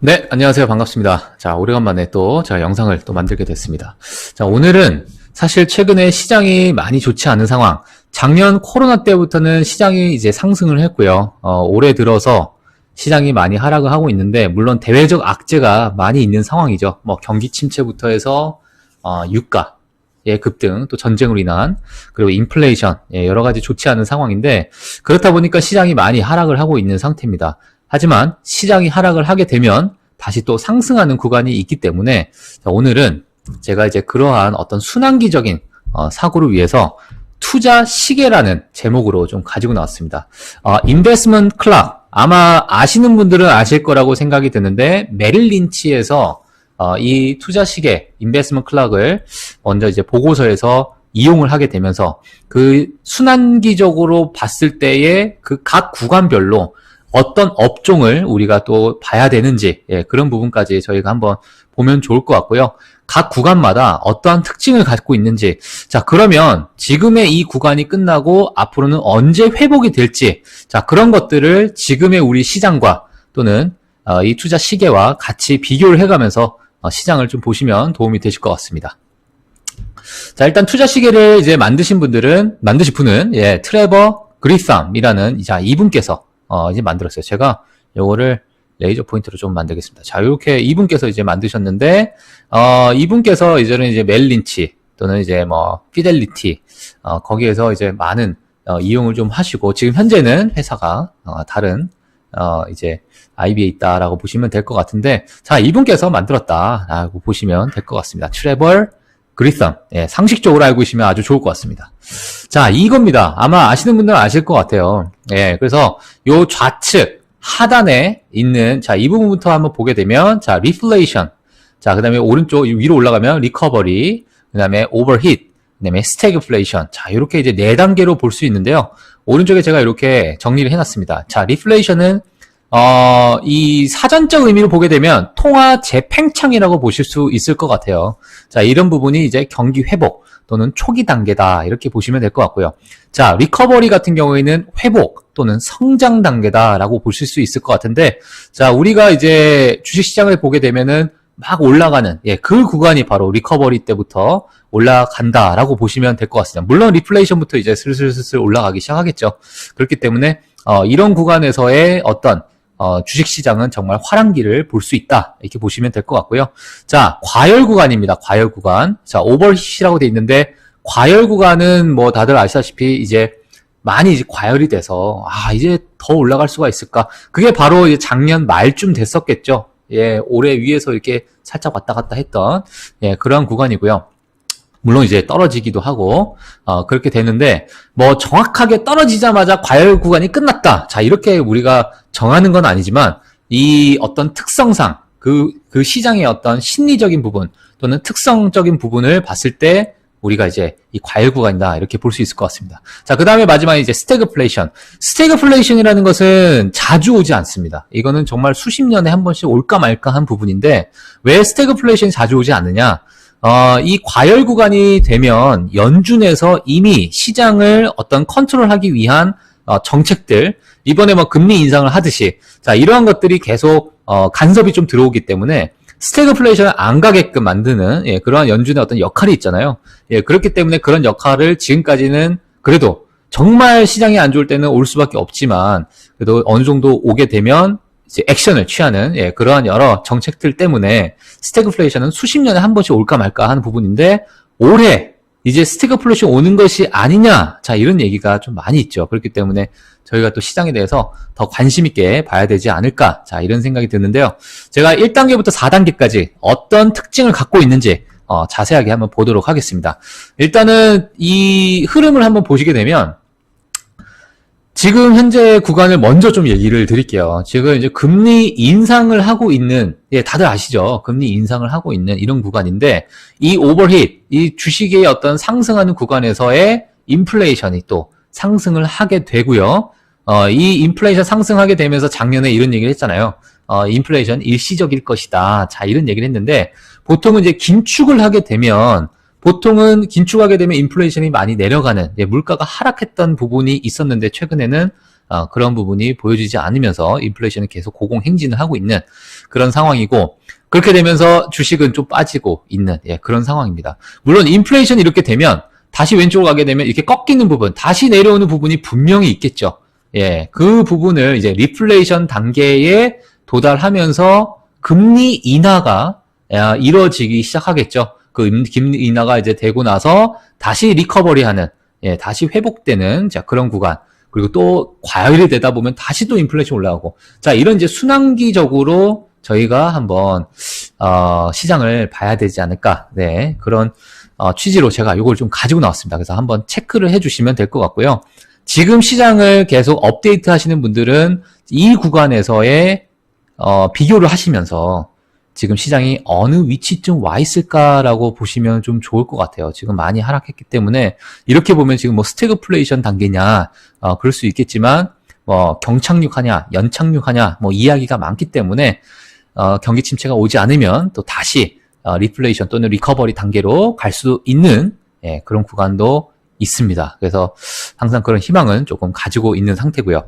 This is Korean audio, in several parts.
네, 안녕하세요. 반갑습니다. 자, 오래간만에 또 제가 영상을 또 만들게 됐습니다. 자, 오늘은 사실 최근에 시장이 많이 좋지 않은 상황, 작년 코로나 때부터는 시장이 이제 상승을 했고요. 어, 올해 들어서 시장이 많이 하락을 하고 있는데, 물론 대외적 악재가 많이 있는 상황이죠. 뭐 경기 침체부터 해서 어, 유가, 의 급등, 또 전쟁으로 인한, 그리고 인플레이션, 예, 여러 가지 좋지 않은 상황인데, 그렇다 보니까 시장이 많이 하락을 하고 있는 상태입니다. 하지만 시장이 하락을 하게 되면 다시 또 상승하는 구간이 있기 때문에 자, 오늘은 제가 이제 그러한 어떤 순환기적인 어, 사고를 위해서 투자 시계라는 제목으로 좀 가지고 나왔습니다. 어, 인베스먼트 클락 아마 아시는 분들은 아실 거라고 생각이 드는데 메릴 린치에서 어, 이 투자 시계 인베스먼트 클락을 먼저 이제 보고서에서 이용을 하게 되면서 그 순환기적으로 봤을 때의 그 각 구간별로 어떤 업종을 우리가 또 봐야 되는지 예, 그런 부분까지 저희가 한번 보면 좋을 것 같고요. 각 구간마다 어떠한 특징을 갖고 있는지 자 그러면 지금의 이 구간이 끝나고 앞으로는 언제 회복이 될지 자 그런 것들을 지금의 우리 시장과 또는 어, 이 투자 시계와 같이 비교를 해가면서 어, 시장을 좀 보시면 도움이 되실 것 같습니다. 자 일단 투자 시계를 이제 만드신 분들은 만드신 분은 예 트레버 그리삼이라는 자 이분께서 어, 이제 만들었어요. 제가 요거를 레이저 포인트로 좀 만들겠습니다. 자, 이렇게 이분께서 이제 만드셨는데, 어, 이분께서 이제는 이제 멜린치 또는 이제 뭐, 피델리티, 어, 거기에서 이제 많은 어, 이용을 좀 하시고, 지금 현재는 회사가, 어, 다른, 어, 이제, IB에 있다라고 보시면 될 것 같은데, 자, 이분께서 만들었다라고 보시면 될 것 같습니다. 트래벌 그리썸. 예, 상식적으로 알고 계시면 아주 좋을 것 같습니다. 자, 이겁니다. 아마 아시는 분들은 아실 것 같아요. 예, 그래서 요 좌측 하단에 있는 자, 이 부분부터 한번 보게 되면 자, 리플레이션. 자, 그다음에 오른쪽 위로 올라가면 리커버리, 그다음에 오버힛, 그다음에 스태그플레이션. 자, 이렇게 이제 네 단계로 볼 수 있는데요. 오른쪽에 제가 이렇게 정리를 해 놨습니다. 자, 리플레이션은 어, 이 사전적 의미로 보게 되면 통화 재팽창이라고 보실 수 있을 것 같아요. 자, 이런 부분이 이제 경기 회복 또는 초기 단계다. 이렇게 보시면 될 것 같고요. 자, 리커버리 같은 경우에는 회복 또는 성장 단계다라고 보실 수 있을 것 같은데, 자, 우리가 이제 주식 시장을 보게 되면은 막 올라가는, 예, 그 구간이 바로 리커버리 때부터 올라간다라고 보시면 될 것 같습니다. 물론 리플레이션부터 이제 슬슬슬슬 올라가기 시작하겠죠. 그렇기 때문에, 어, 이런 구간에서의 어떤 어, 주식시장은 정말 화랑기를 볼 수 있다. 이렇게 보시면 될 것 같고요. 자, 과열 구간입니다. 과열 구간. 자, 오버히트라고 돼 있는데, 과열 구간은 뭐 다들 아시다시피 이제 많이 이제 과열이 돼서, 아, 이제 더 올라갈 수가 있을까? 그게 바로 작년 말쯤 됐었겠죠. 예, 올해 위에서 이렇게 살짝 왔다 갔다 했던, 예, 그러한 구간이고요. 물론 이제 떨어지기도 하고 어, 그렇게 되는데 뭐 정확하게 떨어지자마자 과열 구간이 끝났다. 자 이렇게 우리가 정하는 건 아니지만 이 어떤 특성상 그, 그 시장의 어떤 심리적인 부분 또는 특성적인 부분을 봤을 때 우리가 이제 이 과열 구간이다 이렇게 볼 수 있을 것 같습니다. 자, 그 다음에 마지막에 이제 스태그플레이션. 스태그플레이션이라는 것은 자주 오지 않습니다. 이거는 정말 수십 년에 한 번씩 올까 말까 한 부분인데 왜 스태그플레이션이 자주 오지 않느냐? 어, 이 과열 구간이 되면 연준에서 이미 시장을 어떤 컨트롤하기 위한 어, 정책들 이번에 뭐 금리 인상을 하듯이 자 이러한 것들이 계속 어, 간섭이 좀 들어오기 때문에 스태그플레이션을 안 가게끔 만드는 예, 그러한 연준의 어떤 역할이 있잖아요. 예, 그렇기 때문에 그런 역할을 지금까지는 그래도 정말 시장이 안 좋을 때는 올 수밖에 없지만 그래도 어느 정도 오게 되면 이제 액션을 취하는 예, 그러한 여러 정책들 때문에 스태그플레이션은 수십 년에 한 번씩 올까 말까 하는 부분인데 올해 이제 스태그플레이션 오는 것이 아니냐. 자 이런 얘기가 좀 많이 있죠. 그렇기 때문에 저희가 또 시장에 대해서 더 관심 있게 봐야 되지 않을까. 자 이런 생각이 드는데요. 제가 1단계부터 4단계까지 어떤 특징을 갖고 있는지 어, 자세하게 한번 보도록 하겠습니다. 일단은 이 흐름을 한번 보시게 되면 지금 현재 구간을 먼저 좀 얘기를 드릴게요. 지금 이제 금리 인상을 하고 있는, 예, 다들 아시죠? 금리 인상을 하고 있는 이런 구간인데, 이 오버힛, 이 주식의 어떤 상승하는 구간에서의 인플레이션이 또 상승을 하게 되고요. 어, 이 인플레이션 상승하게 되면서 작년에 이런 얘기를 했잖아요. 어, 인플레이션 일시적일 것이다. 자, 이런 얘기를 했는데, 보통은 이제 긴축을 하게 되면, 보통은 긴축하게 되면 인플레이션이 많이 내려가는 예, 물가가 하락했던 부분이 있었는데 최근에는 어, 그런 부분이 보여지지 않으면서 인플레이션이 계속 고공행진을 하고 있는 그런 상황이고 그렇게 되면서 주식은 좀 빠지고 있는 예, 그런 상황입니다. 물론 인플레이션이 이렇게 되면 다시 왼쪽으로 가게 되면 이렇게 꺾이는 부분, 다시 내려오는 부분이 분명히 있겠죠. 예, 그 부분을 이제 리플레이션 단계에 도달하면서 금리 인하가 야, 이루어지기 시작하겠죠. 그 인하가 이제 되고 나서 다시 리커버리하는, 예, 다시 회복되는 자 그런 구간. 그리고 또 과열이 되다 보면 다시 또 인플레이션 올라가고, 자 이런 이제 순환기적으로 저희가 한번 어, 시장을 봐야 되지 않을까, 네 그런 어, 취지로 제가 이걸 좀 가지고 나왔습니다. 그래서 한번 체크를 해주시면 될 것 같고요. 지금 시장을 계속 업데이트 하시는 분들은 이 구간에서의 어, 비교를 하시면서 지금 시장이 어느 위치쯤 와 있을까라고 보시면 좀 좋을 것 같아요. 지금 많이 하락했기 때문에 이렇게 보면 지금 뭐 스태그플레이션 단계냐, 어, 그럴 수 있겠지만 뭐 경착륙하냐, 연착륙하냐, 뭐 이야기가 많기 때문에 어, 경기 침체가 오지 않으면 또 다시 어, 리플레이션 또는 리커버리 단계로 갈 수 있는 예, 그런 구간도 있습니다. 그래서 항상 그런 희망은 조금 가지고 있는 상태고요.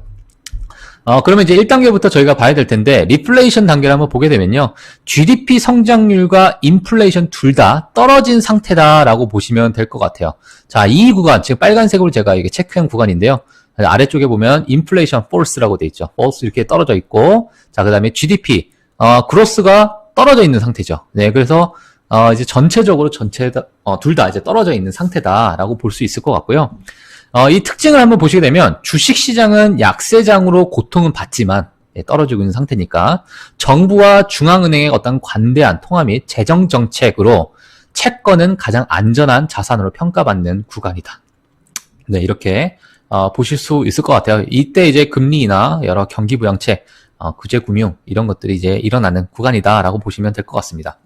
어, 그러면 이제 1단계부터 저희가 봐야 될 텐데, 리플레이션 단계를 한번 보게 되면요. GDP 성장률과 인플레이션 둘 다 떨어진 상태다라고 보시면 될 것 같아요. 자, 이 구간, 지금 빨간색으로 제가 이게 체크한 구간인데요. 아래쪽에 보면 인플레이션 폴스라고 돼 있죠. 폴스 이렇게 떨어져 있고, 자, 그 다음에 GDP, 어, 그로스가 떨어져 있는 상태죠. 네, 그래서, 어, 이제 전체적으로 전체, 어, 둘 다 이제 떨어져 있는 상태다라고 볼 수 있을 것 같고요. 어, 이 특징을 한번 보시게 되면 주식 시장은 약세장으로 고통은 받지만 예, 떨어지고 있는 상태니까 정부와 중앙은행의 어떤 관대한 통화 및 재정 정책으로 채권은 가장 안전한 자산으로 평가받는 구간이다. 네, 이렇게 어, 보실 수 있을 것 같아요. 이때 이제 금리나 여러 경기 부양책, 어, 구제 금융 이런 것들이 이제 일어나는 구간이다라고 보시면 될 것 같습니다.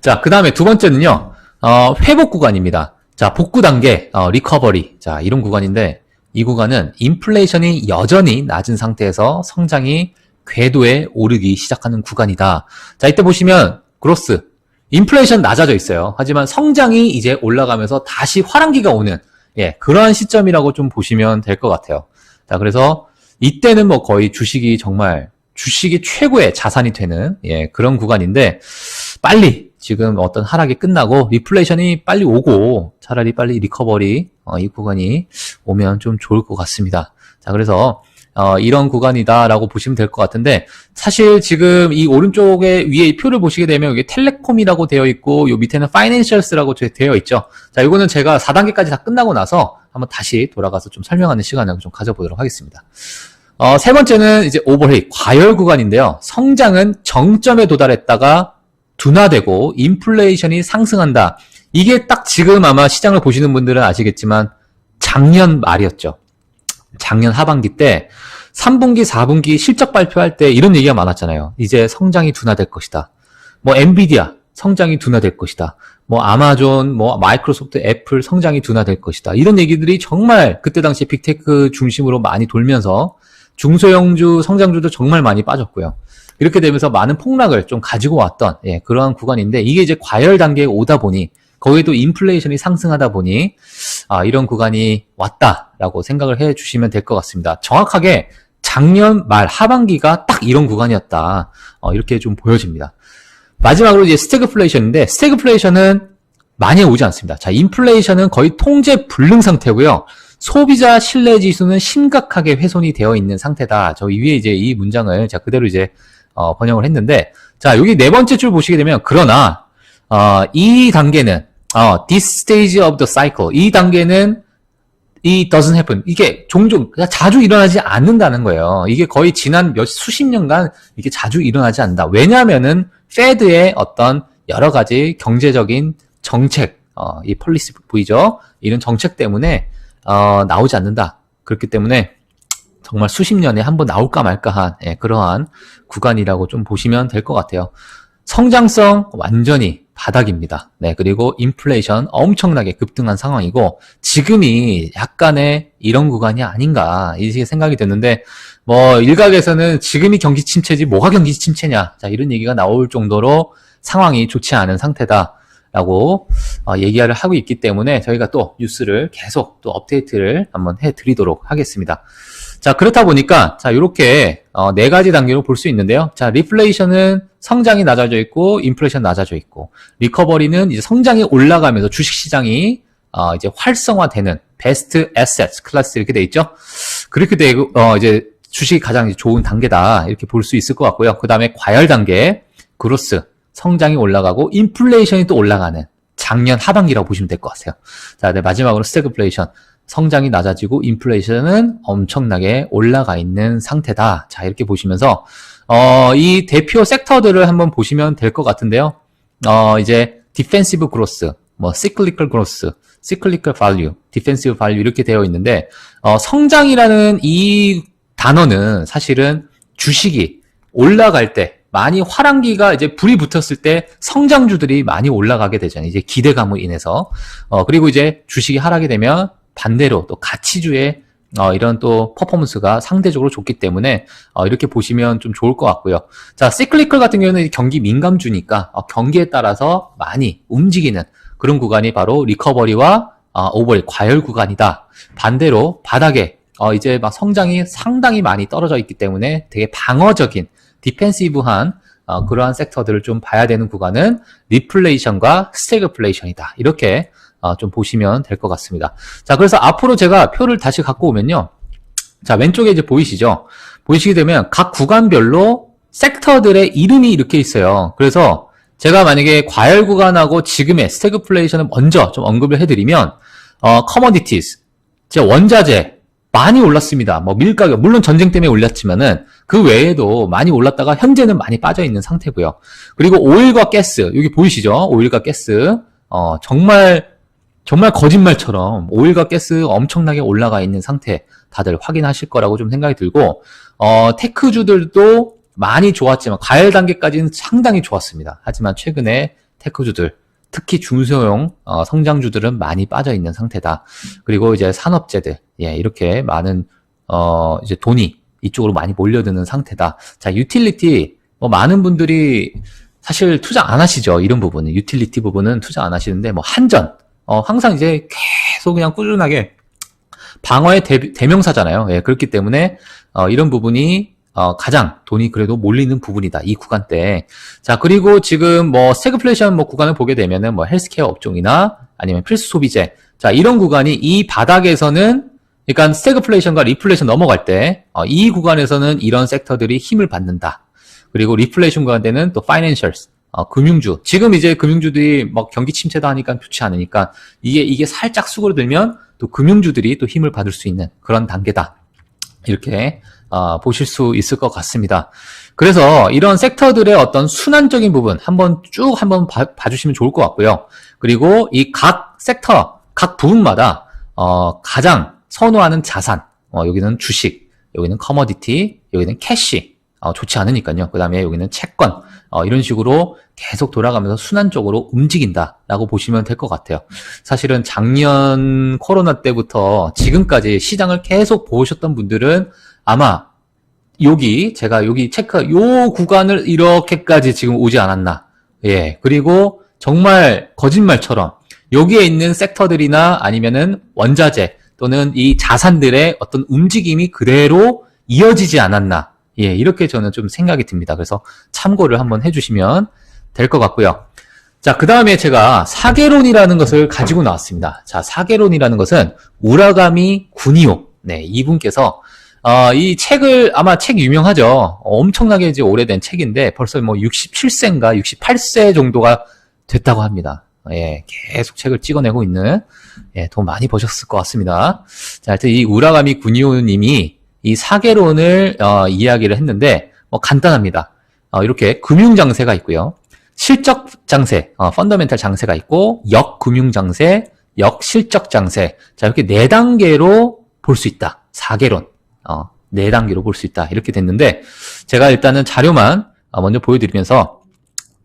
자, 그 다음에 두 번째는요. 어, 회복 구간입니다. 자, 복구 단계, 어, 리커버리. 자, 이런 구간인데, 이 구간은 인플레이션이 여전히 낮은 상태에서 성장이 궤도에 오르기 시작하는 구간이다. 자, 이때 보시면, 그로스. 인플레이션 낮아져 있어요. 하지만 성장이 이제 올라가면서 다시 화랑기가 오는, 예, 그러한 시점이라고 좀 보시면 될 것 같아요. 자, 그래서 이때는 뭐 거의 주식이 정말, 주식이 최고의 자산이 되는, 예, 그런 구간인데, 빨리 지금 어떤 하락이 끝나고 리플레이션이 빨리 오고 차라리 빨리 리커버리 어, 이 구간이 오면 좀 좋을 것 같습니다. 자 그래서 어, 이런 구간이다라고 보시면 될 것 같은데 사실 지금 이 오른쪽에 위에 이 표를 보시게 되면 여기 텔레콤이라고 되어 있고 요 밑에는 파이낸셜스라고 되어 있죠. 자 이거는 제가 4단계까지 다 끝나고 나서 한번 다시 돌아가서 좀 설명하는 시간을 좀 가져보도록 하겠습니다. 어, 세 번째는 이제 오버헤이 과열 구간인데요. 성장은 정점에 도달했다가 둔화되고 인플레이션이 상승한다. 이게 딱 지금 아마 시장을 보시는 분들은 아시겠지만 작년 말이었죠. 작년 하반기 때 3분기, 4분기 실적 발표할 때 이런 얘기가 많았잖아요. 이제 성장이 둔화될 것이다. 뭐 엔비디아 성장이 둔화될 것이다. 뭐 아마존, 뭐 마이크로소프트, 애플 성장이 둔화될 것이다. 이런 얘기들이 정말 그때 당시 빅테크 중심으로 많이 돌면서 중소형주 성장주도 정말 많이 빠졌고요. 이렇게 되면서 많은 폭락을 좀 가지고 왔던 예, 그러한 구간인데 이게 이제 과열 단계에 오다 보니 거기도 인플레이션이 상승하다 보니 아, 이런 구간이 왔다라고 생각을 해 주시면 될 것 같습니다. 정확하게 작년 말 하반기가 딱 이런 구간이었다. 어, 이렇게 좀 보여집니다. 마지막으로 이제 스태그플레이션인데 스태그플레이션은 많이 오지 않습니다. 자, 인플레이션은 거의 통제 불능 상태고요. 소비자 신뢰 지수는 심각하게 훼손이 되어 있는 상태다. 저 위에 이제 이 문장을 제가 그대로 이제 어, 번역을 했는데, 자, 여기 네 번째 줄 보시게 되면, 그러나, 어, 이 단계는, 어, this stage of the cycle. 이 단계는, 이 doesn't happen. 이게 종종, 그냥 자주 일어나지 않는다는 거예요. 이게 거의 지난 몇, 수십 년간 이게 자주 일어나지 않는다. 왜냐하면은, 페드의 어떤 여러 가지 경제적인 정책, 어, 이 폴리시 보이죠? 이런 정책 때문에, 어, 나오지 않는다. 그렇기 때문에, 정말 수십 년에 한 번 나올까 말까한 예, 그러한 구간이라고 좀 보시면 될 것 같아요. 성장성 완전히 바닥입니다. 네, 그리고 인플레이션 엄청나게 급등한 상황이고 지금이 약간의 이런 구간이 아닌가 이렇게 생각이 드는데 뭐 일각에서는 지금이 경기 침체지 뭐가 경기 침체냐 자 이런 얘기가 나올 정도로 상황이 좋지 않은 상태다. 라고 어, 얘기를 하고 있기 때문에 저희가 또 뉴스를 계속 또 업데이트를 한번 해드리도록 하겠습니다. 자, 그렇다 보니까, 자, 이렇게, 어, 네 가지 단계로 볼 수 있는데요. 자, 리플레이션은 성장이 낮아져 있고, 인플레이션 낮아져 있고, 리커버리는 이제 성장이 올라가면서 주식시장이, 어, 이제 활성화되는 베스트 에셋 클래스 이렇게 돼 있죠. 그렇게 되고, 어, 이제 주식이 가장 좋은 단계다. 이렇게 볼 수 있을 것 같고요. 그 다음에 과열 단계, 그로스, 성장이 올라가고, 인플레이션이 또 올라가는 작년 하반기라고 보시면 될 것 같아요. 자, 네, 마지막으로 스태그플레이션. 성장이 낮아지고 인플레이션은 엄청나게 올라가 있는 상태다. 자, 이렇게 보시면서, 어, 이 대표 섹터들을 한번 보시면 될 것 같은데요. 어, 이제, 디펜시브 그로스, 뭐, 시클리컬 그로스, 시클리컬 value, 디펜시브 value 이렇게 되어 있는데, 어, 성장이라는 이 단어는 사실은 주식이 올라갈 때, 많이 화랑기가 이제 불이 붙었을 때 성장주들이 많이 올라가게 되잖아요. 이제 기대감으로 인해서. 어, 그리고 이제 주식이 하락이 되면 반대로 또 가치주의 어, 이런 또 퍼포먼스가 상대적으로 좋기 때문에 어, 이렇게 보시면 좀 좋을 것 같고요. 자, 시클리컬 같은 경우는 경기 민감주니까 어, 경기에 따라서 많이 움직이는 그런 구간이 바로 리커버리와 어, 오버리 과열 구간이다. 반대로 바닥에 어, 이제 막 성장이 상당히 많이 떨어져 있기 때문에 되게 방어적인 디펜시브한 어, 그러한 섹터들을 좀 봐야 되는 구간은 리플레이션과 스태그플레이션이다. 이렇게 어, 좀 보시면 될 것 같습니다. 자, 그래서 앞으로 제가 표를 다시 갖고 오면요. 자, 왼쪽에 이제 보이시죠? 보이시게 되면 각 구간별로 섹터들의 이름이 이렇게 있어요. 그래서 제가 만약에 과열 구간하고 지금의 스태그플레이션을 먼저 좀 언급을 해드리면, 어, 커머디티스, 제 원자재, 많이 올랐습니다. 뭐 밀가격, 물론 전쟁 때문에 올랐지만은 그 외에도 많이 올랐다가 현재는 많이 빠져 있는 상태고요. 그리고 오일과 가스, 여기 보이시죠? 오일과 가스, 어, 정말 정말 거짓말처럼 오일과 가스 엄청나게 올라가 있는 상태 다들 확인하실 거라고 좀 생각이 들고 어, 테크주들도 많이 좋았지만 과열 단계까지는 상당히 좋았습니다. 하지만 최근에 테크주들 특히 중소형 어, 성장주들은 많이 빠져 있는 상태다. 그리고 이제 산업재들 예, 이렇게 많은 어, 이제 돈이 이쪽으로 많이 몰려드는 상태다. 자, 유틸리티 뭐 많은 분들이 사실 투자 안 하시죠. 이런 부분은 유틸리티 부분은 투자 안 하시는데 뭐 한전 어, 항상 이제 계속 그냥 꾸준하게 방어의 대, 명사잖아요 예, 그렇기 때문에 어, 이런 부분이 어, 가장 돈이 그래도 몰리는 부분이다. 이 구간 때. 자, 그리고 지금 뭐 스태그플레이션 뭐 구간을 보게 되면은 뭐 헬스케어 업종이나 아니면 필수 소비재. 자, 이런 구간이 이 바닥에서는 그러니까 스태그플레이션과 리플레이션 넘어갈 때, 어, 이 구간에서는 이런 섹터들이 힘을 받는다. 그리고 리플레이션 구간 때는 또 파이낸셜스, 어, 금융주. 지금 이제 금융주들이 뭐 경기 침체도 하니까 좋지 않으니까 이게, 이게 살짝 수그러 들면 또 금융주들이 또 힘을 받을 수 있는 그런 단계다. 이렇게, 어, 보실 수 있을 것 같습니다. 그래서 이런 섹터들의 어떤 순환적인 부분 한번 쭉 한번 봐, 봐주시면 좋을 것 같고요. 그리고 이 각 섹터, 각 부분마다, 어, 가장 선호하는 자산, 어, 여기는 주식, 여기는 커머디티, 여기는 캐시, 어, 좋지 않으니까요. 그 다음에 여기는 채권, 어, 이런 식으로 계속 돌아가면서 순환적으로 움직인다라고 보시면 될 것 같아요. 사실은 작년 코로나 때부터 지금까지 시장을 계속 보셨던 분들은 아마 여기 제가 여기 체크 요 구간을 이렇게까지 지금 오지 않았나. 예. 그리고 정말 거짓말처럼 여기에 있는 섹터들이나 아니면은 원자재 또는 이 자산들의 어떤 움직임이 그대로 이어지지 않았나. 예, 이렇게 저는 좀 생각이 듭니다. 그래서 참고를 한번 해주시면 될 것 같고요. 자, 그 다음에 제가 사계론이라는 것을 가지고 나왔습니다. 자, 사계론이라는 것은 우라가미 구니오. 네, 이분께서 어, 이 책을 아마 책 유명하죠. 엄청나게 이제 오래된 책인데 벌써 뭐 67세인가 68세 정도가 됐다고 합니다. 예, 계속 책을 찍어내고 있는 예, 돈 많이 버셨을 것 같습니다. 자, 하여튼 이 우라가미 구니오님이 이 사계론을 어, 이야기를 했는데 뭐 간단합니다. 어, 이렇게 금융 장세가 있고요. 실적 장세, 어, 펀더멘탈 장세가 있고 역금융 장세, 역실적 장세. 자, 이렇게 네 단계로 볼 수 있다. 사계론. 어, 네 단계로 볼 수 있다. 이렇게 됐는데 제가 일단은 자료만 어, 먼저 보여드리면서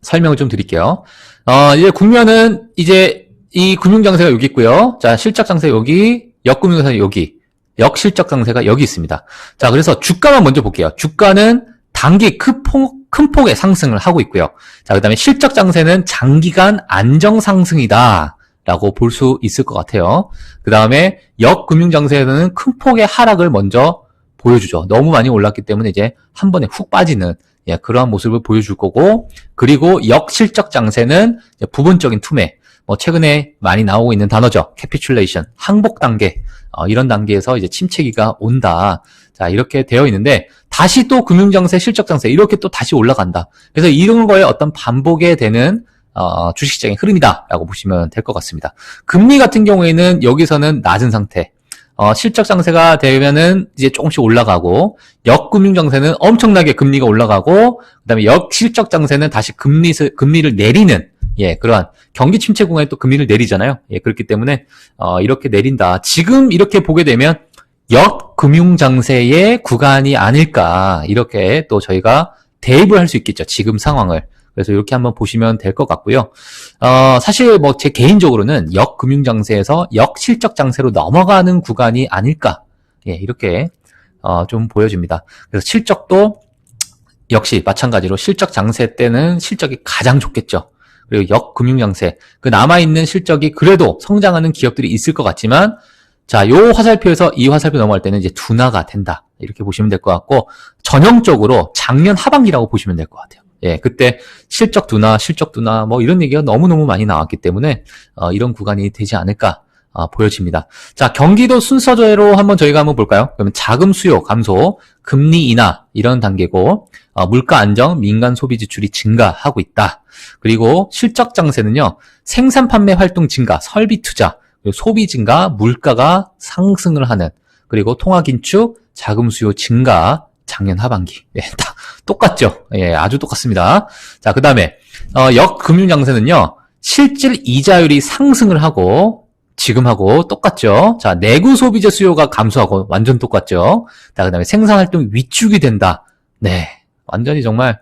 설명을 좀 드릴게요. 어, 이제 국면은 이제 이 금융 장세가 여기 있고요. 자, 실적 장세 여기, 역금융 장세 여기. 역실적 장세가 여기 있습니다. 자, 그래서 주가만 먼저 볼게요. 주가는 단기 큰, 폭, 큰 폭의 상승을 하고 있고요. 자, 그 다음에 실적 장세는 장기간 안정 상승이다. 라고 볼 수 있을 것 같아요. 그 다음에 역금융 장세에서는 큰 폭의 하락을 먼저 보여주죠. 너무 많이 올랐기 때문에 이제 한 번에 훅 빠지는 예, 그러한 모습을 보여줄 거고, 그리고 역실적 장세는 부분적인 투매, 뭐 최근에 많이 나오고 있는 단어죠. 캐피출레이션, 항복 단계, 어, 이런 단계에서 이제 침체기가 온다. 자, 이렇게 되어 있는데, 다시 또 금융장세, 실적장세, 이렇게 또 다시 올라간다. 그래서 이런 거에 어떤 반복에 되는 어, 주식시장의 흐름이다라고 보시면 될 것 같습니다. 금리 같은 경우에는 여기서는 낮은 상태, 어, 실적 장세가 되면은 이제 조금씩 올라가고 역금융 장세는 엄청나게 금리가 올라가고 그다음에 역실적 장세는 다시 금리 금리를 내리는 예 그러한 경기 침체 구간에 또 금리를 내리잖아요. 예 그렇기 때문에 어, 이렇게 내린다. 지금 이렇게 보게 되면 역금융 장세의 구간이 아닐까 이렇게 또 저희가 대입을 할 수 있겠죠. 지금 상황을. 그래서 이렇게 한번 보시면 될 것 같고요. 어, 사실 뭐 제 개인적으로는 역금융장세에서 역실적 장세로 넘어가는 구간이 아닐까. 예, 이렇게 어, 좀 보여집니다. 그래서 실적도 역시 마찬가지로 실적 장세 때는 실적이 가장 좋겠죠. 그리고 역금융장세, 그 남아있는 실적이 그래도 성장하는 기업들이 있을 것 같지만, 자, 요 화살표에서 이 화살표 넘어갈 때는 이제 둔화가 된다. 이렇게 보시면 될 것 같고, 전형적으로 작년 하반기라고 보시면 될 것 같아요. 예, 그때 실적 둔화, 실적 둔화, 뭐 이런 얘기가 너무너무 많이 나왔기 때문에, 어, 이런 구간이 되지 않을까, 어, 보여집니다. 자, 경기도 순서대로 한번 저희가 한번 볼까요? 그러면 자금 수요 감소, 금리 인하, 이런 단계고, 어, 물가 안정, 민간 소비 지출이 증가하고 있다. 그리고 실적 장세는요, 생산 판매 활동 증가, 설비 투자, 소비 증가, 물가가 상승을 하는, 그리고 통화 긴축, 자금 수요 증가, 작년 하반기. 예, 다 똑같죠? 예, 아주 똑같습니다. 자, 그 다음에, 어, 역금융 장세는요, 실질 이자율이 상승을 하고, 지금하고 똑같죠? 자, 내구 소비재 수요가 감소하고 완전 똑같죠? 자, 그 다음에 생산활동이 위축이 된다. 네. 완전히 정말,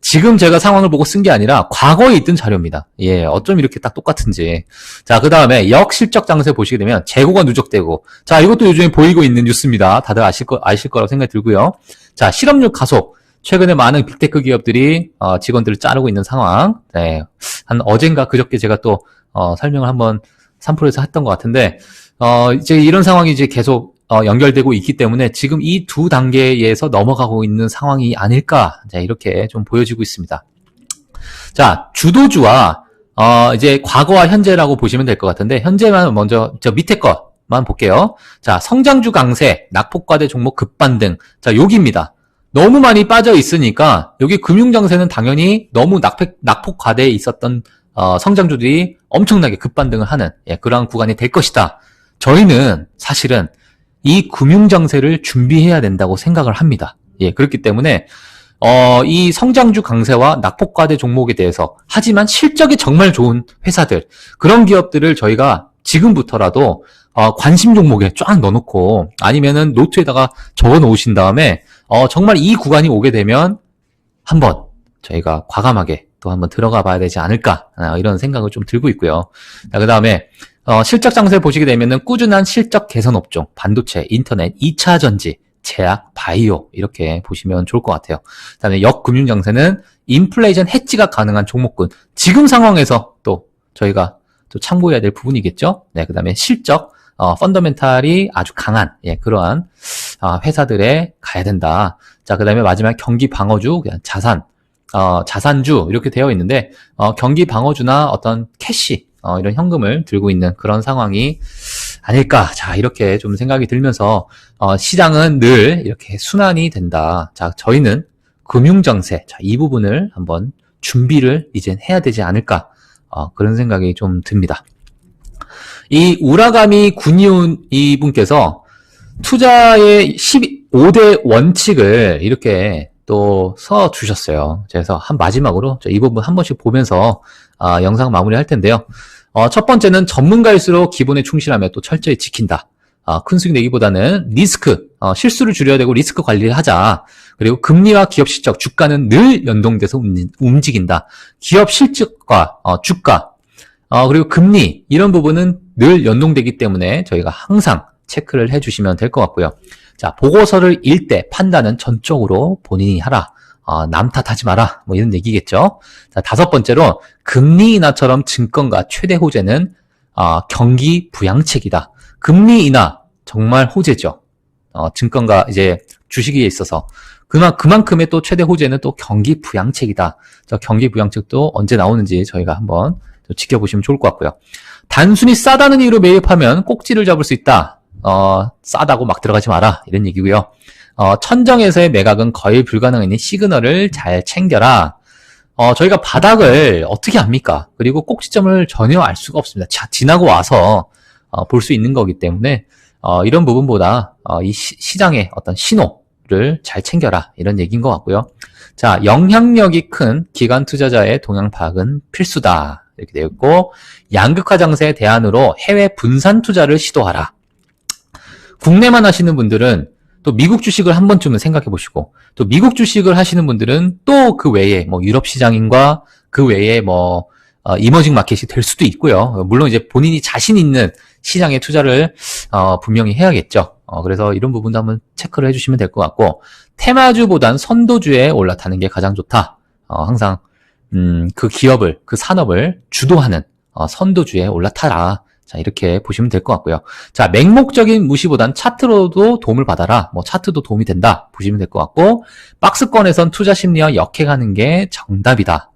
지금 제가 상황을 보고 쓴 게 아니라 과거에 있던 자료입니다. 예, 어쩜 이렇게 딱 똑같은지. 자, 그 다음에 역실적 장세 보시게 되면 재고가 누적되고, 자, 이것도 요즘에 보이고 있는 뉴스입니다. 다들 아실 거, 아실 거라고 생각이 들고요. 자, 실업률 가속. 최근에 많은 빅테크 기업들이 어, 직원들을 자르고 있는 상황. 네. 한 어젠가 그저께 제가 또 어, 설명을 한번 3프로에서 했던 것 같은데 어, 이제 이런 상황이 이제 계속 어, 연결되고 있기 때문에 지금 이 두 단계에서 넘어가고 있는 상황이 아닐까 자, 이렇게 좀 보여지고 있습니다. 자, 주도주와 어, 이제 과거와 현재라고 보시면 될 것 같은데 현재만 먼저 저 밑에 것만 볼게요. 자, 성장주 강세, 낙폭과대 종목 급반등. 자, 여기입니다. 너무 많이 빠져 있으니까 여기 금융장세는 당연히 너무 낙폭, 낙폭 과대에 있었던 어, 성장주들이 엄청나게 급반등을 하는 예, 그러한 구간이 될 것이다. 저희는 사실은 이 금융장세를 준비해야 된다고 생각을 합니다. 예, 그렇기 때문에 어, 이 성장주 강세와 낙폭과대 종목에 대해서 하지만 실적이 정말 좋은 회사들 그런 기업들을 저희가 지금부터라도 어, 관심 종목에 쫙 넣어놓고 아니면은 노트에다가 적어 놓으신 다음에 어, 정말 이 구간이 오게 되면 한번 저희가 과감하게 또 한번 들어가 봐야 되지 않을까 아, 이런 생각을 좀 들고 있고요. 그 다음에 어, 실적 장세 보시게 되면은 꾸준한 실적 개선 업종, 반도체, 인터넷, 2차 전지, 제약, 바이오 이렇게 보시면 좋을 것 같아요. 그다음에 역금융 장세는 인플레이션 해지가 가능한 종목군. 지금 상황에서 또 저희가 또 참고해야 될 부분이겠죠. 네, 그다음에 실적 어, 펀더멘탈이 아주 강한 예, 그러한 어, 회사들에 가야 된다. 자, 그다음에 마지막 경기 방어주, 자산, 어, 자산주 이렇게 되어 있는데 어, 경기 방어주나 어떤 캐시 어, 이런 현금을 들고 있는 그런 상황이 아닐까. 자, 이렇게 좀 생각이 들면서 어, 시장은 늘 이렇게 순환이 된다. 자, 저희는 금융정세, 자, 이 부분을 한번 준비를 이제 해야 되지 않을까. 어, 그런 생각이 좀 듭니다. 이 우라가미 군이온 이분께서 투자의 15대 원칙을 이렇게 또 써 주셨어요. 그래서 한 마지막으로 이 부분 한 번씩 보면서 아, 영상 마무리할 텐데요. 어, 첫 번째는 전문가일수록 기본에 충실하며 또 철저히 지킨다. 어, 큰 수익 내기보다는 리스크, 어, 실수를 줄여야 되고 리스크 관리를 하자. 그리고 금리와 기업 실적, 주가는 늘 연동돼서 움직인다. 기업 실적과 어, 주가, 어, 그리고 금리 이런 부분은 늘 연동되기 때문에 저희가 항상 체크를 해주시면 될 것 같고요. 자, 보고서를 읽 때 판단은 전적으로 본인이 하라. 어, 남 탓하지 마라. 뭐 이런 얘기겠죠. 자, 다섯 번째로 금리 인하처럼 증권가 최대 호재는 어, 경기 부양책이다. 금리 인하 정말 호재죠. 어, 증권가 이제 주식에 있어서 그만 그만큼의 또 최대 호재는 또 경기 부양책이다. 저 경기 부양책도 언제 나오는지 저희가 한번 좀 지켜보시면 좋을 것 같고요. 단순히 싸다는 이유로 매입하면 꼭지를 잡을 수 있다. 어, 싸다고 막 들어가지 마라. 이런 얘기고요. 어, 천정에서의 매각은 거의 불가능하니 시그널을 잘 챙겨라. 어, 저희가 바닥을 어떻게 합니까? 그리고 꼭지점을 전혀 알 수가 없습니다. 자, 지나고 와서 어, 볼 수 있는 거기 때문에 어, 이런 부분보다 어, 이 시, 장의 어떤 신호를 잘 챙겨라 이런 얘기인 것 같고요. 자, 영향력이 큰 기관 투자자의 동향 파악은 필수다 이렇게 되어 있고 양극화 장세의 대안으로 해외 분산 투자를 시도하라. 국내만 하시는 분들은 또 미국 주식을 한 번쯤은 생각해 보시고 또 미국 주식을 하시는 분들은 또 그 외에 뭐 유럽 시장인과 그 외에 뭐 어, 이머징 마켓이 될 수도 있고요. 물론 이제 본인이 자신 있는 시장에 투자를 어, 분명히 해야겠죠. 어, 그래서 이런 부분도 한번 체크를 해주시면 될 것 같고 테마주보단 선도주에 올라타는 게 가장 좋다. 어, 항상 음, 그 기업을 그 산업을 주도하는 어, 선도주에 올라타라. 자 이렇게 보시면 될 것 같고요. 자 맹목적인 무시보단 차트로도 도움을 받아라. 뭐 차트도 도움이 된다. 보시면 될 것 같고 박스권에선 투자 심리와 역행하는 게 정답이다.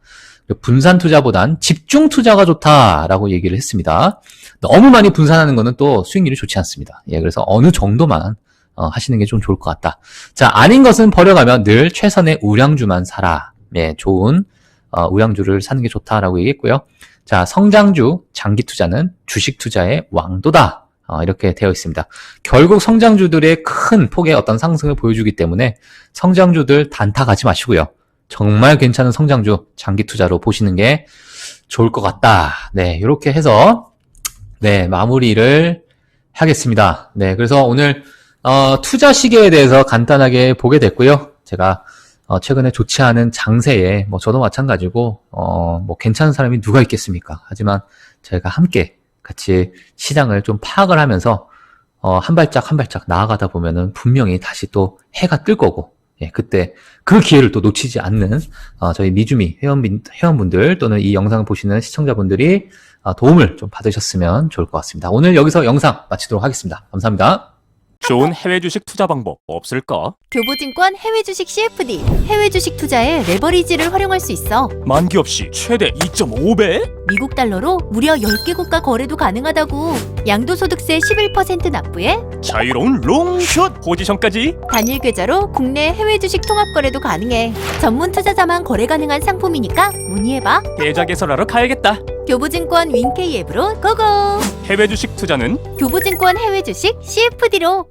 분산 투자보단 집중 투자가 좋다라고 얘기를 했습니다. 너무 많이 분산하는 거는 또 수익률이 좋지 않습니다. 예, 그래서 어느 정도만 어, 하시는 게 좀 좋을 것 같다. 자, 아닌 것은 버려가면 늘 최선의 우량주만 사라. 예, 좋은 어, 우량주를 사는 게 좋다라고 얘기했고요. 자, 성장주 장기 투자는 주식 투자의 왕도다. 어, 이렇게 되어 있습니다. 결국 성장주들의 큰 폭의 어떤 상승을 보여주기 때문에 성장주들 단타 가지 마시고요. 정말 괜찮은 성장주 장기 투자로 보시는 게 좋을 것 같다. 네, 이렇게 해서 네 마무리를 하겠습니다. 네, 그래서 오늘 어, 투자 시계에 대해서 간단하게 보게 됐고요. 제가 어, 최근에 좋지 않은 장세에 뭐 저도 마찬가지고 어, 뭐 괜찮은 사람이 누가 있겠습니까? 하지만 저희가 함께 같이 시장을 좀 파악을 하면서 어, 한 발짝 한 발짝 나아가다 보면은 분명히 다시 또 해가 뜰 거고 예, 그때 그 기회를 또 놓치지 않는 어, 저희 미주미 회원분, 회원분들 또는 이 영상을 보시는 시청자분들이 어, 도움을 좀 받으셨으면 좋을 것 같습니다. 오늘 여기서 영상 마치도록 하겠습니다. 감사합니다. 좋은 해외 주식 투자 방법 없을까? 교보증권 해외 주식 CFD 해외 주식 투자에 레버리지를 활용할 수 있어. 만기 없이 최대 2.5배? 미국 달러로 무려 10개 국가 거래도 가능하다고. 양도소득세 11% 납부에 자유로운 롱숏 포지션까지 단일 계좌로 국내 해외 주식 통합 거래도 가능해. 전문 투자자만 거래 가능한 상품이니까 문의해봐. 계좌 개설하러 가야겠다. 교보증권 윈케이 앱으로 고고. 해외 주식 투자는 교보증권 해외 주식 CFD로